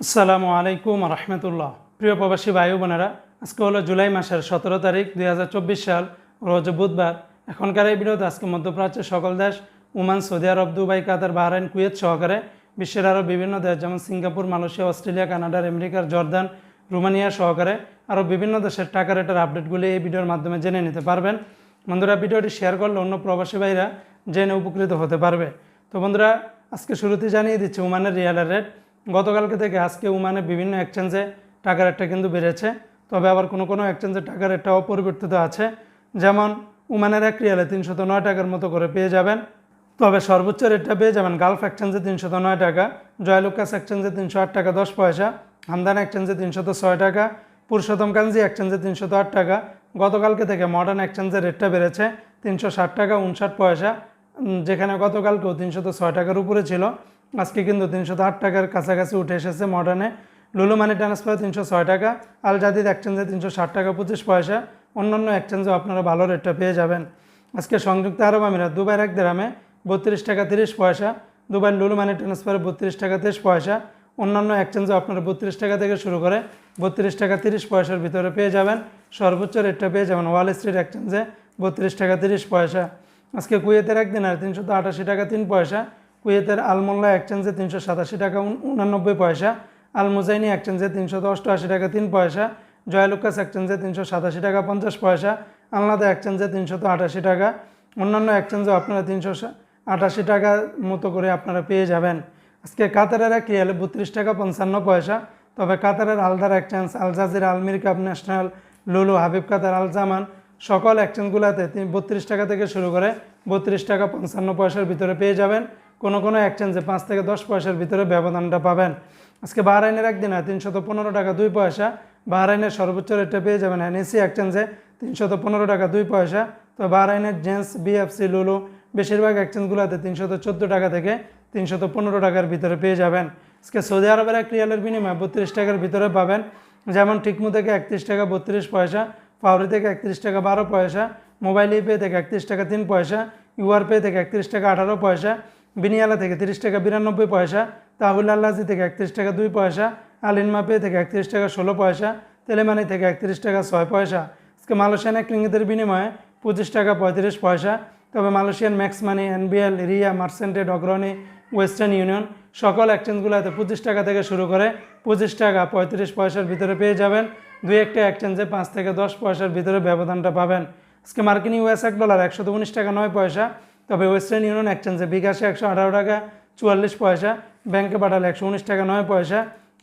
আসসালামু আলাইকুম রহমতুল্লাহ। প্রিয় প্রবাসী ভাই বোনেরা, আজকে হলো জুলাই মাসের সতেরো তারিখ দুই হাজার চব্বিশ সাল, রোজ বুধবার। এখনকার এই ভিডিওতে আজকে মধ্যপ্রাচ্যের সকল দেশ, Oman, Saudi Arab, Dubai, Qatar, Bahrain, Kuwait সহকারে বিশ্বের আরও বিভিন্ন দেশ, যেমন সিঙ্গাপুর, মালয়েশিয়া, অস্ট্রেলিয়া, কানাডার আমেরিকার জর্দান, রোমানিয়া সহকারে আরও বিভিন্ন দেশের টাকা রেটের আপডেটগুলি এই ভিডিওর মাধ্যমে জেনে নিতে পারবেন। বন্ধুরা, ভিডিওটি শেয়ার করলে অন্য প্রবাসী ভাইরা জেনে উপকৃত হতে পারবে। তো বন্ধুরা, আজকে শুরুতে জানিয়ে দিচ্ছি ওমানের রিয়ালের রেট। গতকালকে থেকে আজকে ওমানে বিভিন্ন এক্সচেঞ্জে টাকা রেটটা কিন্তু বেড়েছে। তবে আবার কোনো কোনো এক্সচেঞ্জে টাকা রেটটা অপরিবর্তিত আছে। যেমন ওমানের এক রিয়ালে তিনশত নয় টাকার মতো করে পেয়ে যাবেন। তবে সর্বোচ্চ রেটটা পেয়ে যাবেন গালফ এক্সচেঞ্জে তিনশত নয় টাকা জয়লুকাস এক্সচেঞ্জে তিনশো আট টাকা, দশ পয়সা হামদান এক্সচেঞ্জে তিনশত ছয় টাকা পুরুষোত্তম কাঞ্জি এক্সচেঞ্জে তিনশত আট টাকা। গতকালকে থেকে মডার্ন এক্সচেঞ্জের রেটটা বেড়েছে তিনশো ষাট টাকা, উনষাট পয়সা। যেখানে গতকালকেও তিনশত ছয় টাকার উপরে ছিল। আজকে কিন্তু তিনশো আট টাকার কাছাকাছি উঠে এসেছে মডার্নে লুলু মানি ট্রান্সফার তিনশো ছয় টাকা আল জাদিদ এক্সচেঞ্জে তিনশো ষাট টাকা, পঁচিশ পয়সা। অন্যান্য এক্সচেঞ্জেও আপনারা ভালো রেটটা পেয়ে যাবেন। আজকে সংযুক্ত আরব আমিরাত, দুবাইয়ের এক দেরামে বত্রিশ টাকা তিরিশ পয়সা, দুবাইয়ের লুলু মানি ট্রান্সফারে বত্রিশ টাকা তেইশ পয়সা। অন্যান্য এক্সচেঞ্জে আপনারা বত্রিশ টাকা থেকে শুরু করে বত্রিশ টাকা তিরিশ পয়সার ভিতরে পেয়ে যাবেন। সর্বোচ্চ রেটটা পেয়ে যাবেন ওয়াল স্ট্রিট এক্সচেঞ্জে বত্রিশ টাকা তিরিশ পয়সা। আজকে কুয়েতের একদিন আর তিনশো আটাশি টাকা তিন পয়সা কুয়েতের আলমোল্লা এক্সচেঞ্জে তিনশো সাতাশি টাকা উনানব্বই পয়সা আল মুজাইনি এক্সচেঞ্জে তিনশো অষ্টআশি টাকা তিন পয়সা, জয়লুকাস এক্সচেঞ্জে তিনশো সাতাশি টাকা পঞ্চাশ পয়সা, আলনাদা এক্সচেঞ্জে তিনশত আটাশি টাকা। অন্যান্য এক্সচেঞ্জেও আপনারা তিনশো আটাশি টাকা মতো করে আপনারা পেয়ে যাবেন। আজকে কাতারের এক রিয়ালে বত্রিশ টাকা পঞ্চান্ন পয়সা, তবে কাতারের আলদার এক্সচেঞ্জ আল জাজিরা আলমির কাপ ন্যাশনাল, লুলু, হাবিব কাতার, আল জামান, সকল এক্সচেঞ্জগুলোতে তিনি বত্রিশ টাকা থেকে শুরু করে বত্রিশ টাকা পঞ্চান্ন পয়সার ভিতরে পেয়ে যাবেন। কোনো কোনো এক্সচেঞ্জে পাঁচ থেকে দশ পয়সার ভিতরে ব্যবধানটা পাবেন। আজকে বাহরাইনের একদিন হয়, তিনশত পনেরো টাকা দুই পয়সা। বাহরাইনের সর্বোচ্চ রেটটা পেয়ে যাবেন এনএসি এক্সচেঞ্জে তিনশত পনেরো টাকা দুই পয়সা। তো বাহরাইনের জেন্টস বিএফসি লুলু বেশিরভাগ এক্সচেঞ্জগুলোতে তিনশত চোদ্দ টাকা থেকে তিনশত পনেরো টাকার ভিতরে পেয়ে যাবেন। আজকে সৌদি আরবের এক রিয়ালের বিনিময়ে বত্রিশ টাকার ভিতরে পাবেন। যেমন টিকমু থেকে একত্রিশ টাকা বত্রিশ পয়সা পাউরি থেকে একত্রিশ টাকা বারো পয়সা, মোবাইল ইপে থেকে একত্রিশ টাকা তিন পয়সা ইউআর পে থেকে একত্রিশ টাকা আঠারো পয়সা বিনিয়ালা থেকে তিরিশ টাকা বিরানব্বই পয়সা, তাহুল আল্লাজি থেকে একত্রিশ টাকা দুই পয়সা আলিনমা পে থেকে একত্রিশ টাকা ষোলো পয়সা, তেলেমানি থেকে একত্রিশ টাকা ছয় পয়সা। আজকে মালয়েশিয়ান এক রিঙ্গিতের বিনিময়ে পঁচিশ টাকা পঁয়ত্রিশ পয়সা। তবে Malaysian Max Money, NBL, Ria, মার্সেন্টেড, Agrani, western union সকল এক্সচেঞ্জগুলোতে পঁচিশ টাকা থেকে শুরু করে পঁচিশ টাকা পঁয়ত্রিশ পয়সার ভিতরে পেয়ে যাবেন। দুই একটা এক্সচেঞ্জে পাঁচ থেকে দশ পয়সার ভিতরে ব্যবধানটা পাবেন। আজকে মার্কিন ইউএস এক ডলার একশো উনিশ টাকা নয় পয়সা তবে ওয়েস্টার্ন ইউনিয়ন এক্সচেঞ্জে বিকাশে একশো আঠারো টাকা, চুয়াল্লিশ পয়সা, ব্যাংকে পাঠালে একশো উনিশ টাকা, নয় পয়সা,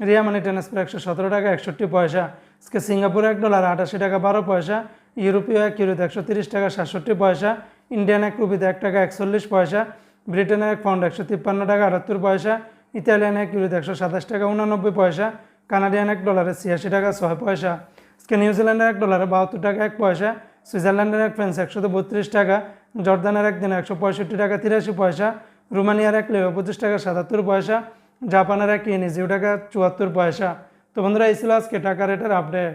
রিয়া মানি ট্রান্সফার একশো সতেরো টাকা, একষট্টি পয়সা। আজকে সিঙ্গাপুর এক ডলার, আটাশি টাকা, বারো পয়সা, ইউরোপীয় এক ইউরোতে একশো তিরিশ টাকা, সাতষট্টি পয়সা, ইন্ডিয়ান এক রুপিতে এক টাকা, একচল্লিশ পয়সা, ব্রিটেনের এক পাউন্ড একশো তিপ্পান্ন টাকা, আটাত্তর পয়সা, ইতালিয়ান এক ইউরোতে একশো সাতাশ টাকা, উনানব্বই পয়সা, কানাডিয়ান এক ডলারে ছিয়াশি টাকা, ছয় পয়সা। আজকে নিউজিল্যান্ডের এক ডলারে বাহাত্তর টাকা, এক পয়সা সুইজারল্যান্ডের এক ফ্রেন্স একশো বত্রিশ টাকা, জর্দানের এক দিন একশো পঁয়ষট্টি টাকা, তিরাশি পয়সা, রোমানিয়ার এক পঁচিশ টাকা, সাতাত্তর পয়সা, জাপানের এক নিজেও টাকা, চুয়াত্তর পয়সা। তো বন্ধুরা, এই ছিল আজকে টাকা রেটের আপডেট